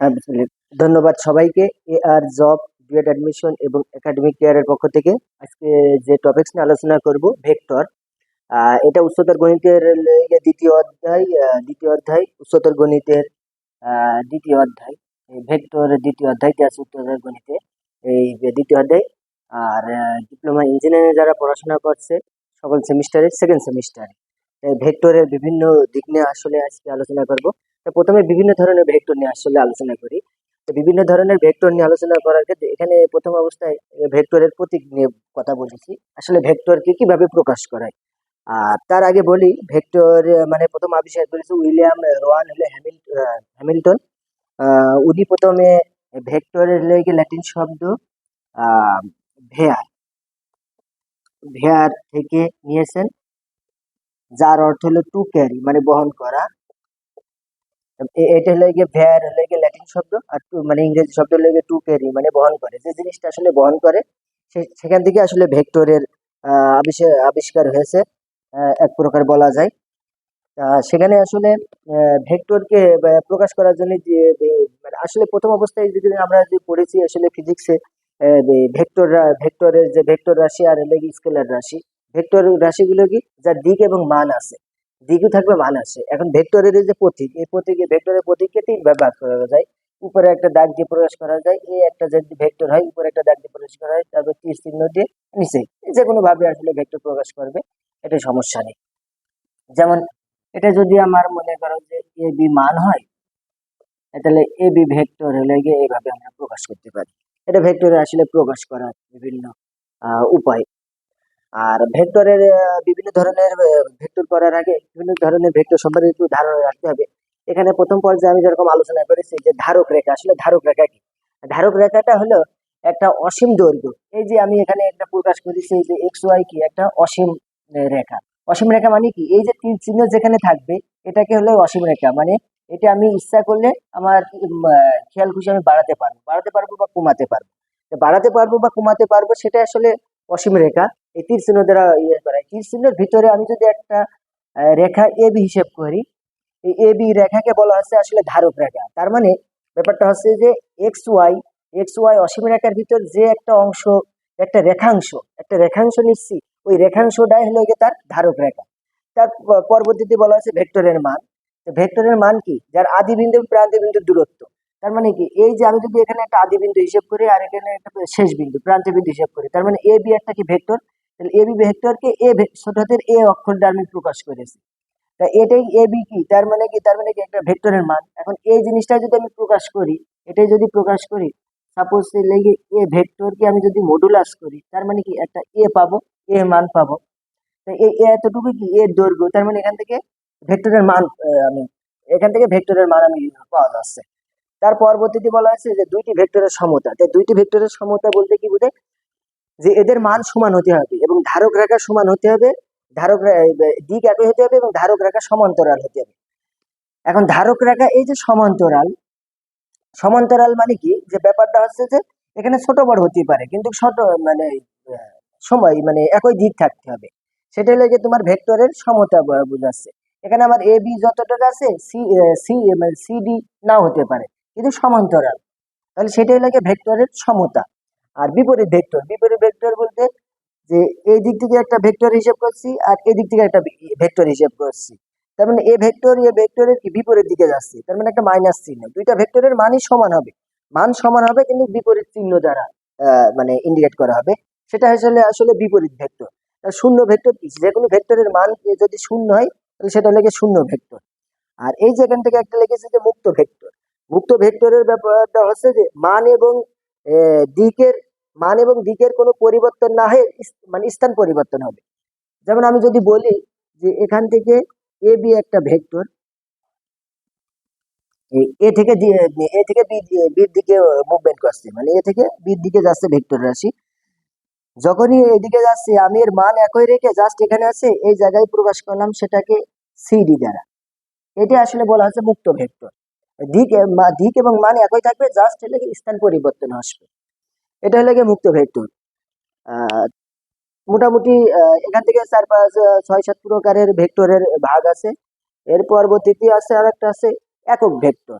হ্যাঁ ধন্যবাদ সবাইকে। A R job BEd admission এবং একাডেমিক কেয়ারের পক্ষ থেকে আজকে যে টপিকস নিয়ে আলোচনা করব ভেক্টর এটা উচ্চতর গণিতের দ্বিতীয় অধ্যায় দ্বিতীয় অধ্যায়, উচ্চতর গণিতের দ্বিতীয় অধ্যায় ভেক্টর দ্বিতীয় অধ্যায়টি আছে উচ্চতর গণিতে, এই দ্বিতীয় অধ্যায়। আর ডিপ্লোমা ইঞ্জিনিয়ারিং যারা পড়াশোনা করছে, সকল সেমিস্টারে সেকেন্ড সেমিস্টারে ভেক্টরের বিভিন্ন দিক নিয়ে আসলে আজকে আলোচনা করব। প্রথমে বিভিন্ন ধরনের ভেক্টর নিয়ে আসলে আলোচনা করি। তো বিভিন্ন ধরনের ভেক্টর নিয়ে আলোচনা করার ক্ষেত্রে এখানে প্রথম অবস্থায় ভেক্টরের প্রতীক নিয়ে কথা বলেছি আসলে ভেক্টরকে কীভাবে প্রকাশ করায়? আর তার আগে বলি ভেক্টর মানে প্রথম আবিষ্কার করেছে উইলিয়াম রোয়ান হলে হ্যামিল্টন। উনি প্রথমে ভেক্টরের লেগে ল্যাটিন শব্দ ভেয়ার ভেয়ার থেকে নিয়েছেন, যার অর্থ হলো টু ক্যারি মানে বহন করা। এটা হলো গিয়ে ভ্যার, হলে গিয়ে ল্যাটিন শব্দ আর টু মানে ইংরেজি শব্দ হলে গিয়ে টু ক্যারি মানে বহন করে। যে জিনিসটা আসলে বহন করে সেখান থেকে আসলে ভেক্টরের আবিষ্কার হয়েছে এক প্রকার বলা যায়। সেখানে আসলে ভেক্টরকে প্রকাশ করার জন্য যে, যে- মানে আসলে প্রথম অবস্থায় যদি আমরা যে পড়েছি আসলে ফিজিক্সে ভেক্টর ভেক্টরের যে ভেক্টর রাশি আর হলো স্কেলার রাশি, ভেক্টর রাশিগুলো কি, যার দিক এবং মান আছে। দিকও থাকবে মান আছে এখন ভেক্টরের যে প্রতীক, এই প্রতীকে, ভেক্টরের প্রতীককে তিন ভাগ করা যায়। উপরে একটা দাগ দিয়ে প্রকাশ করা যায় এই একটা যদি ভেক্টর হয়, উপরে একটা দাগ দিয়ে প্রকাশ করা হয়, তারপর তীর চিহ্ন দিয়ে নিচে। যে কোনো ভাবে আসলে ভেক্টর প্রকাশ করবে এটা সমস্যা নেই। যেমন, এটা যদি আমার মনে করো যে এ বি মান হয়, তাহলে এ বি ভেক্টর হলে গিয়ে এইভাবে আমরা প্রকাশ করতে পারি। এটা ভেক্টরে আসলে প্রকাশ করার বিভিন্ন উপায়। আর ভেক্টরের বিভিন্ন ধরনের ভেক্টর করার আগে বিভিন্ন ধরনের ভেক্টর সম্পর্কে একটু ধারণা রাখতে হবে। এখানে প্রথম পর্যায়ে আমি যেরকম আলোচনা করেছি যে ধারক রেখা, আসলে ধারক রেখা কি? ধারক রেখাটা হলো একটা অসীম দৈর্ঘ্য। এই যে আমি এখানে একটা প্রকাশ করেছি যে এক্স ওয়াই কি? একটা অসীম রেখা। অসীম রেখা মানে কি? এই যে তিন চিহ্ন যেখানে থাকবে, এটাকে হলো অসীম রেখা। মানে এটা আমি ইচ্ছা করলে আমার খেয়াল খুশি আমি বাড়াতে পারব। বাড়াতে পারব বা কমাতে পারব। বাড়াতে পারব বা কমাতে পারব, সেটা আসলে অসীম রেখা। এই তীর চিহ্ন দ্বারা ইয়ে করা তীর চিহ্নের ভিতরে আমি যদি একটা রেখা এ, বি হিসেব করি, এই এ, বি রেখাকে বলা হচ্ছে আসলে ধারক রেখা। তার মানে ব্যাপারটা হচ্ছে যে এক্স, ওয়াই এক্স, ওয়াই অসীম রেখার ভিতর যে একটা অংশ, একটা রেখাংশ একটা রেখাংশ নিচ্ছি, ওই রেখাংশটাই হলো গিয়ে তার ধারক রেখা। তার পরবর্তীতে বলা হচ্ছে ভেক্টরের মান। ভেক্টরের মান কি? যার আদি বিন্দু প্রান্তি দূরত্ব। তার মানে কি? এই যে আমি যদি এখানে একটা আদি বিন্দু হিসেব করি আর এখানে একটা শেষ বিন্দু, প্রান্ত বিন্দু হিসেব করি, তার মানে এ বি একটা কি ভেক্টর? তাহলে এ বি ভেক্টরকে এ ছোট এ অক্ষর দ্বারা আমি প্রকাশ করেছি। তা এটাই এ বি কি? তার মানে কি? তার মানে কি একটা ভেক্টরের মান। এখন এই জিনিসটা যদি আমি প্রকাশ করি, এটাই যদি প্রকাশ করি সাপোজ লেগে এ ভেক্টরকে আমি যদি মডুলাস করি, তার মানে কি? একটা এ পাবো, এ মান পাবো। তা এই এতটুকু কি? এর দৈর্ঘ্য। তার মানে এখান থেকে ভেক্টরের মান আমি এখান থেকে ভেক্টরের মান আমি পাওয়া যাচ্ছে। তার পরবর্তীতে বলা আছে যে দুইটি ভেক্টরের সমতা। তো দুইটি ভেক্টরের সমতা বলতে কি বোঝায়? যে এদের মান সমান হতে হবে এবং ধারক রেখা সমান হতে হবে, ধারক দিক একই হতে হবে এবং ধারক রেখা সমান্তরাল হতে হবে। এখন ধারক রেখা এই যে সমান্তরাল সমান্তরাল মানে কি? যে ব্যাপারটা হচ্ছে যে এখানে ছোট বড় হতে পারে, কিন্তু ছোট মানে সময় মানে একই দিক থাকতে হবে। সেটা হলো যে তোমার ভেক্টরের সমতা বোঝাচ্ছে। এখানে আমার এ বি যতটুকু আছে, সি সি মানে সি ডি নাও হতে পারে। কিন্তু সমান্তরাল। তাহলে সেটাই হলো গিয়ে ভেক্টরের সমতা আর বিপরীত ভেক্টর। বিপরীত ভেক্টর বলতে যে এই দিক থেকে একটা ভেক্টর হিসেব করছি আর এই দিক থেকে একটা ভেক্টর হিসেব করছি। তার মানে এ ভেক্টর, এ ভেক্টরের কি বিপরীত দিকে যাচ্ছে। তার মানে একটা মাইনাস চিহ্ন। দুইটা ভেক্টরের মানই সমান হবে। মান সমান হবে কিন্তু বিপরীত চিহ্ন দ্বারা মানে ইন্ডিকেট করা হবে। সেটা আসলে আসলে বিপরীত ভেক্টর। শূন্য ভেক্টর কি? যে কোনো ভেক্টরের মান যদি শূন্য হয়, তাহলে সেটা লেগে শূন্য ভেক্টর। আর এই যে এখান থেকে একটা লেগেছে যে মুক্ত ভেক্টর। মুক্ত ভেক্টরের ব্যাপারটা হচ্ছে যে মান এবং দিকের, মান এবং দিকের কোনো পরিবর্তন না হয়ে মানে স্থান পরিবর্তন হবে। যেমন আমি যদি বলি যে এখান থেকে এ, বি একটা ভেক্টর, এ থেকে এ থেকে বির দিকে মুভমেন্ট করছে মানে এ থেকে বির দিকে যাচ্ছে ভেক্টর রাশি। যখনই এদিকে যাচ্ছে, আমি এর মান একই রেখে জাস্ট এখানে আছে, এই জায়গায় প্রকাশ করলাম সেটাকে সিডি দ্বারা। এটা আসলে বলা হচ্ছে মুক্ত ভেক্টর। দিক দিক এবং মান একই থাকবে জাস্ট হলে স্থান পরিবর্তন আসবে। এটা হলে গিয়ে মুক্ত ভেক্টর মোটামুটি এখান থেকে চার পাঁচ ছয় সাত প্রকারের ভেক্টরের ভাগ আছে। এর পরবর্তীতে আছে আর একটা আছে একক ভেক্টর।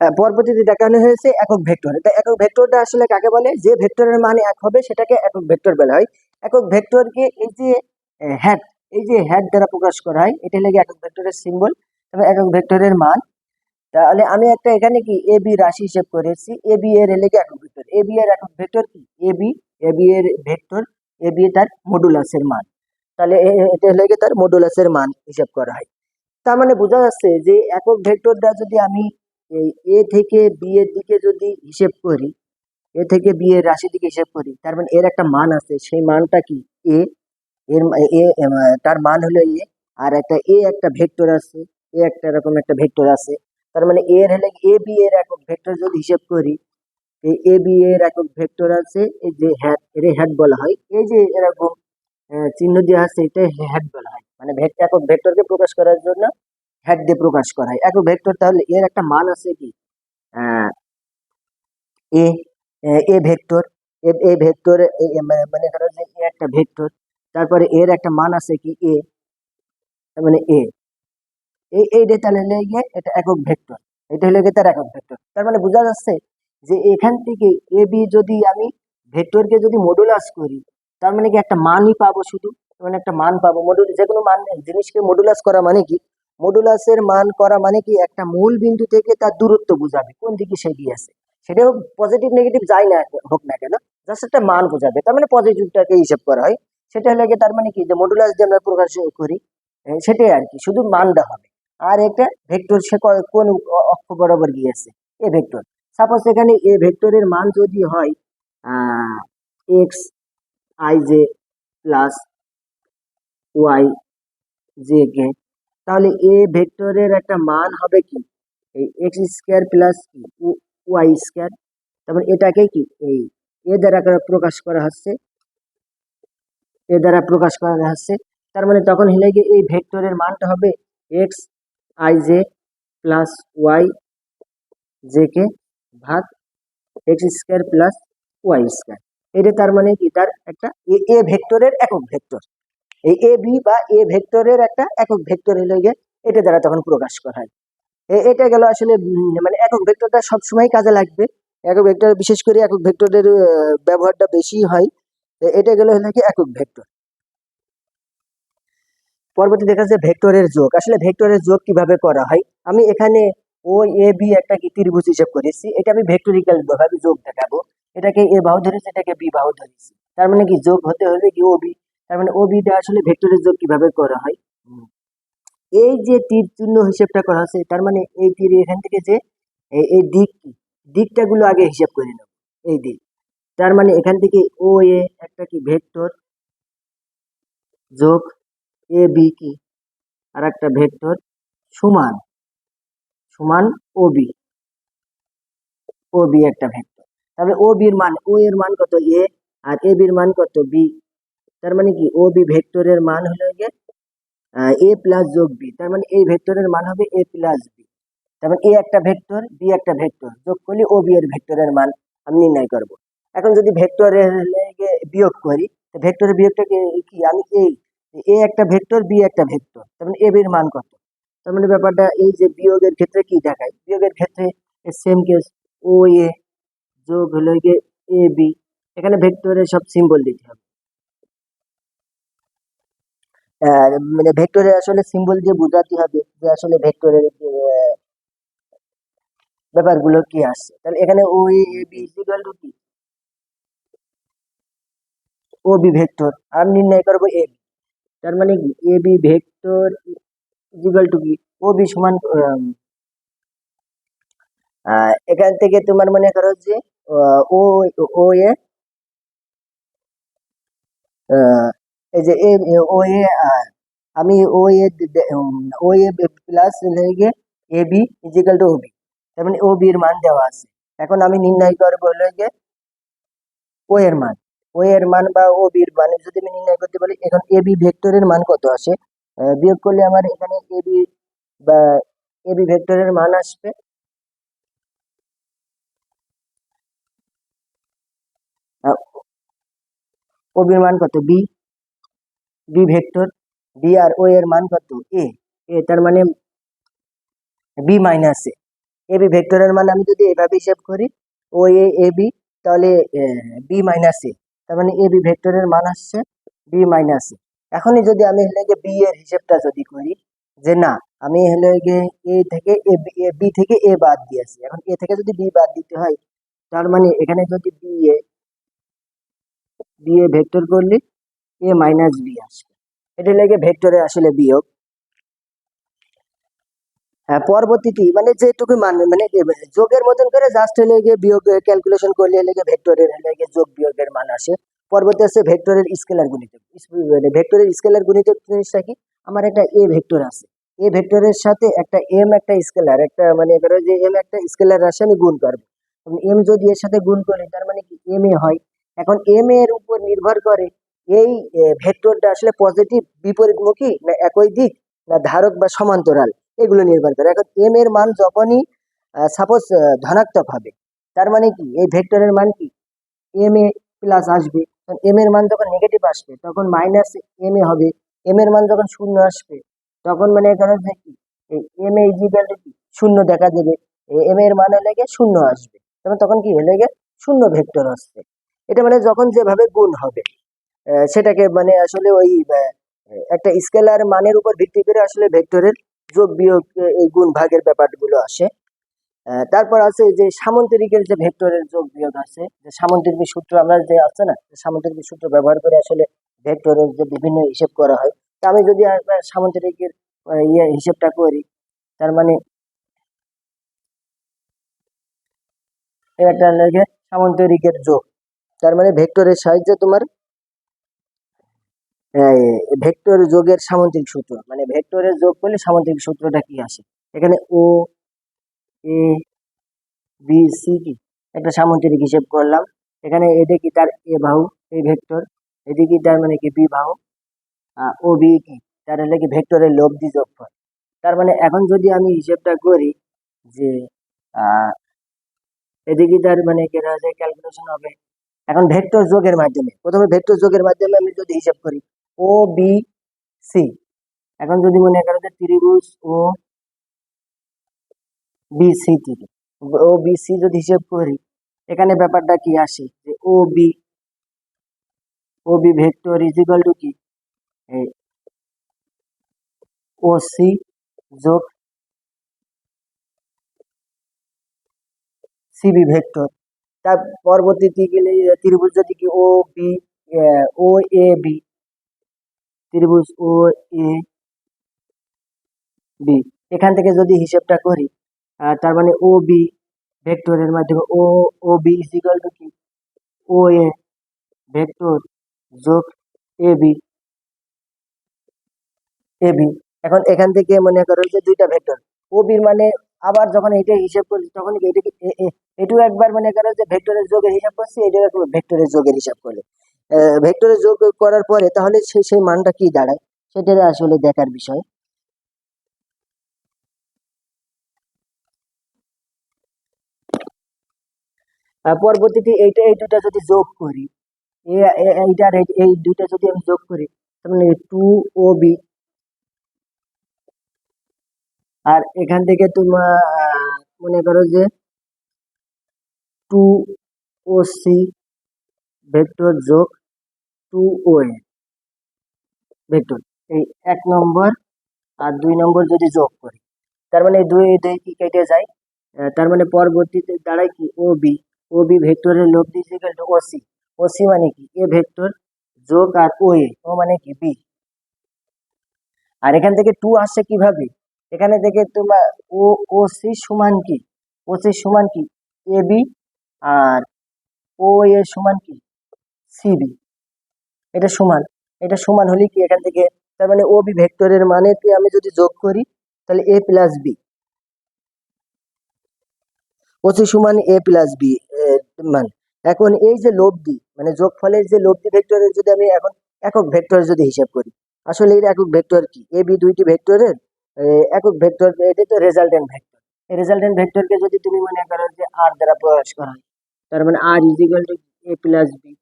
হ্যাঁ, পরবর্তীতে দেখানো হয়েছে একক ভেক্টর। এটা একক ভেক্টরটা আসলে কাকে বলে? যে ভেক্টরের মান এক হবে সেটাকে একক ভেক্টর বলা হয়। একক ভেক্টরকে এই যে হ্যাড এই যে হ্যাড দ্বারা প্রকাশ করা হয় এটা লাগে একক ভেক্টরের সিম্বল এবং একক ভেক্টরের মান। তাহলে আমি একটা এখানে কি এ বি রাশি হিসেব করেছি। এ বি এর লেগে একক ভেক্টর। এ বি এর একক ভেক্টর কি? এ বি এ বি এর ভেক্টর এ বি তার মডুলাসের মান। তাহলে এটা লেগে তার মডুলাসের মান হিসাব করা হয়। তার মানে বোঝা যাচ্ছে যে একক ভেক্টরটা যদি আমি এই এ থেকে বি এর দিকে যদি হিসেব করি এ থেকে বি এর রাশি দিকে হিসেব করি, তার মানে এর একটা মান আছে। সেই মানটা কি? এ এর, এ তার মান হলো এ আর একটা এ একটা ভেক্টর আছে। এ একটা এরকম একটা ভেক্টর আছে। তার মানে এ এর হলে এ বি এর একক ভেক্টর যদি হিসেব করি, এই এ বি এর একক ভেক্টর আছে, এই যে হ্যাড এর হ্যাট বলা হয়, এই যে এরকম চিহ্ন দেওয়া আছে এটা হ্যাট বলা হয়। মানে একক ভেক্টরকে প্রকাশ করার জন্য হ্যাট দিয়ে প্রকাশ করা হয়। একক ভেক্টর তাহলে এর একটা মান আছে কি? এ এ ভেক্টর এ ভেক্টর মানে ধরো যে এ একটা ভেক্টর তারপরে এর একটা মান আছে কি? এ মানে এ এই এই তাহলে হলে গিয়ে এটা একক ভেক্টর এটা হলে গিয়ে তার একক ভেক্টর তার মানে বোঝা যাচ্ছে যে এখান থেকে এ বি যদি আমি ভেক্টরকে যদি মডুলাস করি, তার মানে কি একটা মানই পাবো শুধু? মানে একটা মান পাবো। মডুল যে কোনো মান জিনিসকে মডুলাস করা মানে কি? মডুলাসের মান করা মানে কি একটা মূল বিন্দু থেকে তার দূরত্ব বোঝাবে, কোন দিকে সে গিয়েছে সেটা হোক পজিটিভ নেগেটিভ যাই না হোক না কেন জাস্ট একটা মান বোঝাবে। তার মানে পজিটিভটাকে হিসাব করা হয়। সেটা হলে গিয়ে তার মানে কি? যে মডুলাস দিয়ে আমরা প্রকাশ করি সেটাই আর কি। শুধু মানটা হবে। আর একটা ভেক্টর সে কোন অক্ষ বরাবর গিয়েছে? এ ভেক্টর। সাপোজ এখানে এ ভেক্টরের মান যদি হয় X I J plus Y J K তাহলে এ ভেক্টরের একটা মান হবে কি? এই X square plus Y square তারপর এটাকে কি? এই এ দ্বারা প্রকাশ করা হচ্ছে, এ দ্বারা প্রকাশ করা হচ্ছে, তার মানে তখন হলে গিয়ে এই ভেক্টরের মানটা হবে X I J plus Y J K ভাগ X square plus Y square. এটা তার মানে কি? তার একটা এ এ ভেক্টরের একক ভেক্টর। এই এ, বি বা এ ভেক্টরের একটা একক ভেক্টর হলে গিয়ে এটা দ্বারা তখন প্রকাশ করা হয়। এটা গেল আসলে মানে একক ভেক্টরটা সবসময় কাজে লাগবে। একক ভেক্টর, বিশেষ করে একক ভেক্টরের ব্যবহারটা বেশি হয়। এটা গেল হলো কি একক ভেক্টর। পরবর্তী দেখা যাচ্ছে ভেক্টরের যোগ। আসলে ভেক্টরের যোগ কীভাবে করা হয়? আমি এখানে ও এ বি একটা কি ত্রিভুজ হিসেব করেছি। এটা আমি ভেক্টরিক্যাল ভাবে যোগ দেখাবো। এটাকে এ বাহু ধরেছি, এটাকে বি বাহু ধরেছি। তার মানে কি যোগ হতে হলে কি ও বি তার মানে ও বিটা আসলে ভেক্টরের যোগ কীভাবে করা হয়? এই যে তীর চিহ্ন হিসেবটা করা আছে তার মানে এই তীর এখান থেকে যে এই দিক দিকটা গুলো আগে হিসাব করে নেব। এই দিক। তার মানে এখান থেকে ও এ একটা কি? ভেক্টর যোগ এ বি কি আর একটা ভেক্টর, সমান সমান ও বি ও বি একটা ভেক্টর। তাহলে ও বির মান ও এর মান কত এ আর এ বির মান কত বি তার মানে কি? ও বি ভেক্টরের মান হলো গিয়ে এ প্লাস যোগ বি তার মানে এই ভেক্টরের মান হবে এ প্লাস বি তার মানে এ একটা ভেক্টর বি একটা ভেক্টর। যোগ করলে ও বি এর ভেক্টরের মান আমি নির্ণয় করব। এখন যদি ভেক্টরের বিয়োগ করি ভেক্টরের বিয়োগটাকে কি আমি এই এ একটা ভেক্টর, বি একটা ভেক্টর, তার মানে এ বির মান কত? তার মানে ব্যাপারটা এই যে বিয়োগের ক্ষেত্রে কি দেখায়? বিয়োগের ক্ষেত্রে সেম কেস ও, এ যোগ হলো গিয়ে এ, বি, এখানে ভেক্টরের সব সিম্বল দিতে হবে। মানে ভেক্টরে আসলে সিম্বল দিয়ে বোঝাতে হবে যে আসলে ভেক্টরের ব্যাপারগুলো কি আসছে তাহলে এখানে O, A B equal to কি? ও, বি ভেক্টর, আর নির্ণয় করব এ বি। তার মানে কি? A B vector equal to কি? ও বি সমান এখান থেকে তোমার মনে করো যে ও ও এ এই যে এ ও এ আমি ও এ ও এ প্লাস গিয়ে A B equal to O B তার মানে ও বির মান দেওয়া আছে। এখন আমি নির্ণয় করব হলো গিয়ে ও এর মান। ও এর মান বা ও বির মান যদি আমি নির্ণয় করতে পারি, এখন এ বি ভেক্টরের মান কত আসে? বিয়োগ করলে আমার এখানে এ বি বা এ বি ভেক্টরের মান আসবে। ও বির মান কত? B B vector. বি আর ও এর মান কত? এ এ তার মানে B minus A A B ভেক্টরের মান আমি যদি এভাবে হিসাব করি ও এ এ বি তাহলে বি মাইনাস এ তার মানে এ বি ভেক্টরের মান আসছে বি মাইনাস এখনই যদি আমি হলে গিয়ে বি এর হিসেবটা যদি করি, যে না, আমি হলে গিয়ে এ থেকে এ বি থেকে এ বাদ দিয়েছি। এখন এ থেকে যদি বি বাদ দিতে হয়, তার মানে এখানে যদি B A B A vector করলে, এ মাইনাস বি আসবে। এটা লেগে ভেক্টরে আসলে বিয়োগ। হ্যাঁ পরবর্তীটি মানে যেটুকু মান মানে যোগের মতন করে জাস্ট হলে গিয়ে বিয়োগ ক্যালকুলেশন করলে হলে গিয়ে ভেক্টরের হলে গিয়ে যোগ বিয়োগের মান আসে। পরবর্তী আছে ভেক্টরের স্কেলার গুণিতক। মানে ভেক্টরের স্কেলার গুণিতক জিনিসটা কি? আমার একটা এ ভেক্টর আছে। এ ভেক্টরের সাথে একটা এম একটা স্কেলার একটা মানে ধরো যে এম একটা স্কেলার রাশি আমি গুণ করব। এম যদি এর সাথে গুণ করি, তার মানে কি? এম এ হয়। এখন এম এর উপর নির্ভর করে এই ভেক্টরটা আসলে পজিটিভ বিপরীতমুখী না একই দিক, না ধারক বা সমান্তরাল? এগুলো নির্ভর করে। এখন এম এর মান যখনই সাপোজ ধনাত্মক হবে, তার মানে কি? এই ভেক্টরের মান কি? এম এ প্লাস আসবে। এম এর মান যখন নেগেটিভ আসবে, তখন মাইনাস এম এ হবে। এম এর মান যখন শূন্য আসবে, তখন মানে এখানে যে কি? এম এ ইজিক্যাল কি? শূন্য দেখা দেবে। এম এর মান হলে গিয়ে শূন্য আসবে। তখন তখন কি হলে গিয়ে শূন্য ভেক্টর আসবে। এটা মানে যখন যেভাবে গুণ হবে সেটাকে মানে আসলে ওই একটা স্কেলার মানের উপর ভিত্তি করে আসলে ভেক্টরের যোগ বিয়োগ এই গুণ ভাগের ব্যাপারগুলো আসে। তারপর আছে যে সামন্তরিকের যে ভেক্টরের যোগ বিয়োগ আছে, যে সামন্তরিক সূত্র আমরা যে আছে না সামন্তরিক সূত্র ব্যবহার করে আসলে ভেক্টরের যে বিভিন্ন হিসেব করা হয়, তা আমি যদি সামন্তরিকের ইয়ে হিসেবটা করি, তার মানে এটা লেগে সামন্তরিকের যোগ, তার মানে ভেক্টরের সাহায্যে তোমার ভেক্টর যোগের সামন্তিক সূত্র। মানে ভেক্টরের যোগ করলে সামন্তিক সূত্রটা কি আসে? এখানে ও এ বি সি কি? একটা সামন্তরিক হিসেব করলাম। এখানে কি তার এ বাহু এই ভেক্টর। এদিকে তার মানে কি বি বাহু। ও বি কি? তার হলে কি ভেক্টরের লব্ধি যোগফল তার মানে এখন যদি আমি হিসেবটা করি যে এদিকে তার মানে কি রয়েছে ক্যালকুলেশন হবে? এখন ভেক্টর যোগের মাধ্যমে, প্রথমে ভেক্টর যোগের মাধ্যমে আমি যদি হিসাব করি ও, বি, সি। এখন যদি মনে করো যে ত্রিভুজ O B, C O, B, C যদি হিসেব করি, এখানে ব্যাপারটা কি আসে? যে O, B O, B vector is to কি? ও, সি যোগ সিবি ভেক্টর। তার পরবর্তীতে গেলে ত্রিভুজ যদি কি O, B O, A, B ত্রিভুজ ও এ বি। এখান থেকে যদি হিসেবটা করি তার মানে ও বি ভেক্টরের মাধ্যমে, O O B is equal to কি? ও এ ভেক্টর যোগ এ বি এ বি। এখন এখান থেকে মনে করো যে দুইটা ভেক্টর। ও বির মানে আবার যখন এটা হিসাব করি তখন এটাকে এ- এ- এটাও একবার মনে করো যে ভেক্টরের যোগের হিসাব করছি এটা ভেক্টরের যোগের হিসাব করে ভেক্টরের যোগ করার পরে তাহলে সেই সেই মানটা কি দাঁড়ায়? সেটা আসলে দেখার বিষয়। পরবর্তীতে এইটা, এই দুটা যদি যোগ করি এইটার এই- দুইটা যদি আমি যোগ করি মানে টু ও বি আর এখান থেকে তোমার, মনে করো যে টু ও সি ভেক্টর যোগ টু ও এ ভেক্টর এই এক নম্বর আর দুই নম্বর যদি যোগ করি, তার মানে দুই দুই কি কেটে যায়? তার মানে পরবর্তীতে দাঁড়ায় কি? ও বি ও বি ভেক্টরের two O C O C মানে কি? এ ভেক্টর যোগ আর ও এ ও মানে কি? বি আর এখান থেকে টু আসছে কীভাবে? এখানে থেকে তোমার ও ও সি সমান কি? ও সি সমান কি? এ বি আর ও এ সমান কি? সি বি এটা সমান। এটা সমান হলে কি এখান থেকে, তার মানে ও বি ভেক্টরের মানে আমি যদি যোগ করি, তাহলে এ প্লাস বি। ওসি সমান এ প্লাস বি মান। এখন এই যে লব্ধি মানে যোগ যোগফলের যে লব্ধি ভেক্টরের যদি আমি এখন একক ভেক্টর যদি হিসাব করি, আসলে এর একক ভেক্টর কি? এ বি দুইটি ভেক্টরের একক ভেক্টর এটা তো রেজাল্টেন্ট ভেক্টর। এই রেজাল্টেন্ট ভেক্টরকে যদি তুমি মনে করো যে আর দ্বারা প্রকাশ করা হয়, তার মানে R is equal to A plus B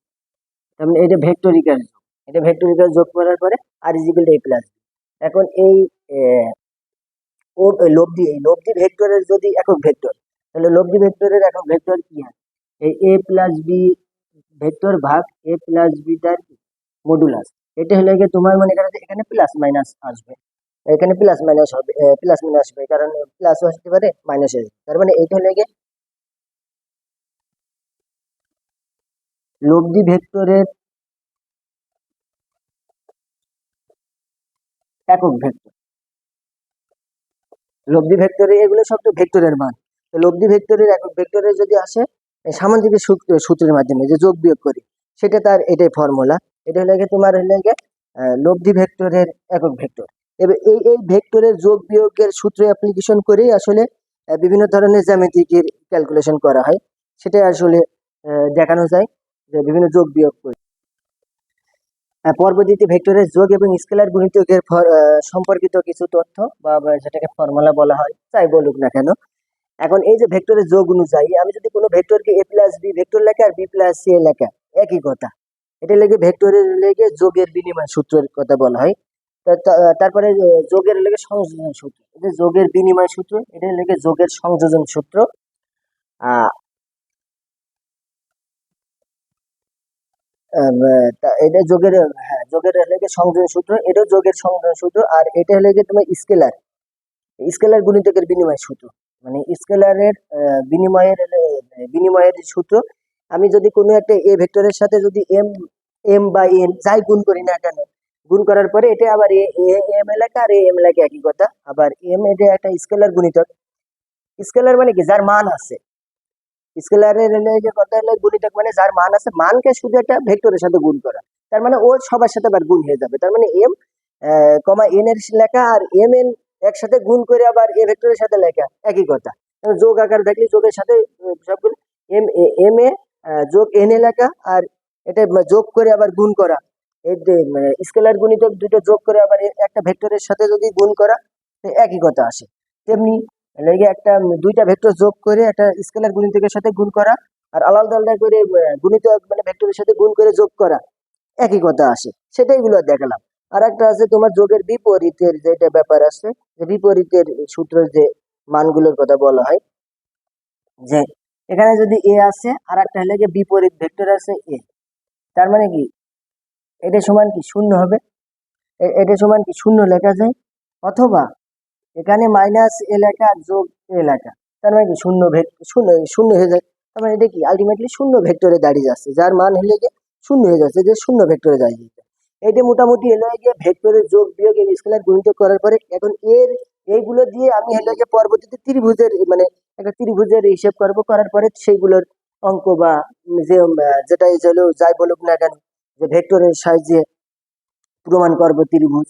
তার মানে এটা ভেক্টরিক্যাল যোগ। এটা ভেক্টরিক্যাল যোগ করার পরে R is equal to A plus এখন এই ও লব্ধি, এই লব্ধি ভেক্টরের যদি একক ভেক্টর তাহলে লব্ধি ভেক্টরের একক ভেক্টর কি হয়? এই এ প্লাস বি ভেক্টর ভাগ এ প্লাস বিটার মডুলাস এটা হলে গিয়ে তোমার মনে করো এখানে প্লাস মাইনাস আসবে। এখানে প্লাস মাইনাস হবে প্লাস মাইনাস আসবে কারণ প্লাস আসতে পারে মাইনাস আসবে তার মানে এটা হলে গিয়ে লব্ধি ভেক্টরের একক ভেক্টর। লব্ধি ভেক্টরে, এগুলো সব তো ভেক্টরের মান। তো লব্ধি ভেক্টরের একক ভেক্টরে যদি আসে সামান্তরিক সূত্র, সূত্রের মাধ্যমে যে যোগ বিয়োগ করি, সেটা তার এটাই ফর্মুলা এটা হলে গিয়ে তোমার হলে গিয়ে লব্ধি ভেক্টরের একক ভেক্টর। এবার এই এই ভেক্টরের যোগ বিয়োগের সূত্র অ্যাপ্লিকেশন করেই আসলে বিভিন্ন ধরনের জ্যামিতিকের ক্যালকুলেশন করা হয়। সেটাই আসলে দেখানো যায়। যে বিভিন্ন যোগ বিয়োগ করে। পরবর্তীতে ভেক্টরের যোগ এবং স্কেলার গুণিতকের সম্পর্কিত কিছু তথ্য বা যেটাকে ফর্মুলা বলা হয়, যাই বলুক না কেন। এখন এই যে ভেক্টরের যোগ অনুযায়ী আমি যদি কোনো ভেক্টরকে এ প্লাস বি ভেক্টর লেখা আর বি প্লাস সি লেখা, একই কথা। এটা লেগে ভেক্টরের লেগে যোগের বিনিময় সূত্রের কথা বলা হয়। তারপরে যোগের লেগে সংযোজন সূত্র। যে যোগের বিনিময় সূত্র, এটা লেগে যোগের সংযোজন সূত্র। এটা যোগের হ্যাঁ যোগের লেগে সংযোজন সূত্র এটাও যোগের সংযোজন সূত্র, আর এটা হলে লেগে তোমার স্কেলার স্কেলার গুণিতকের বিনিময় সূত্র মানে স্কেলারের বিনিময়ের বিনিময়ের সূত্র, আমি যদি কোনো একটা এ ভেক্টরের সাথে যদি এম এম বা এন যাই গুণ করি না কেন, গুণ করার পরে এটা আবার এ এম এলাকা আর এ এম এলাকা একই কথা, আবার এম এটা একটা স্কেলার গুণিতক, স্কেলার মানে কি? যার মান আছে। স্কেলারের যে কথা হলো গুণিতক মানে যার মান আছে, মানকে শুধু একটা ভেক্টরের সাথে গুণ করা। তার মানে ও সবার সাথে আবার গুণ হয়ে যাবে। তার মানে এম কমা এন এর লেখা আর এম এন একসাথে গুণ করে আবার এ ভেক্টরের সাথে লেখা। একই কথা। যোগ আকার দেখলে যোগের সাথে সবগুলো এম এম এ যোগ এন এ লেখা আর এটা যোগ করে আবার গুণ করা। এই স্কেলার গুণিতক দুটো যোগ করে আবার একটা ভেক্টরের সাথে যদি গুণ করা একই কথা আসে। তেমনি লেগে একটা দুইটা ভেক্টর যোগ করে একটা স্কেলার গুণিতকের সাথে গুণ করা আর আলাদা আলাদা করে গুণিতক মানে ভেক্টরের সাথে গুণ করে যোগ করা। একই কথা আসে। সেটাই গুলো দেখালাম। আর একটা আছে তোমার যোগের বিপরীতের যেটা ব্যাপার আছে, যে বিপরীতের সূত্র যে মানগুলোর কথা বলা হয়, যে এখানে যদি এ আছে আর একটা হলে গিয়ে বিপরীত ভেক্টর আছে এ তার মানে কি? এটা সমান কি? শূন্য হবে। এটা সমান কি? শূন্য লেখা যায়। অথবা এখানে মাইনাস এ লেখা আর যোগ এ লেখা তার মানে কি? শূন্য শূন্য শূন্য হয়ে যায়। তার মানে এটা কি? আলটিমেটলি শূন্য ভেক্টরে দাঁড়িয়ে যাচ্ছে। যার মান হলে গিয়ে শূন্য হয়ে যাচ্ছে যে শূন্য ভেক্টরে দাঁড়িয়ে যাচ্ছে এটা মোটামুটি এলো গিয়ে ভেক্টরের যোগ বিয়োগ এবং স্কেলার গুণিত করার পরে এখন এর এইগুলো দিয়ে আমি হলো গিয়ে পরবর্তীতে ত্রিভুজের মানে একটা ত্রিভুজের হিসেব করব। করার পরে সেইগুলোর অঙ্ক বা যে উম, আহ, যেটা হলো যাই বলুক না কেন যে ভেক্টরের সাহায্যে প্রমাণ করব ত্রিভুজ।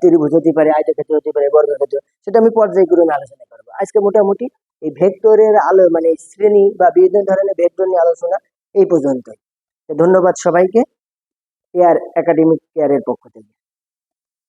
ত্রিভুজ হতে পারে, আয়তক্ষেত্র হতে পারে, বর্গক্ষেত্র, সেটা আমি পর্যায়ক্রমে আলোচনা করব। আজকে মোটামুটি এই ভেক্টরের আলো মানে শ্রেণি বা বিভিন্ন ধরনের ভেক্টর নিয়ে আলোচনা এই পর্যন্ত ধন্যবাদ সবাইকে কেয়ার একাডেমিক কেয়ারের পক্ষ থেকে।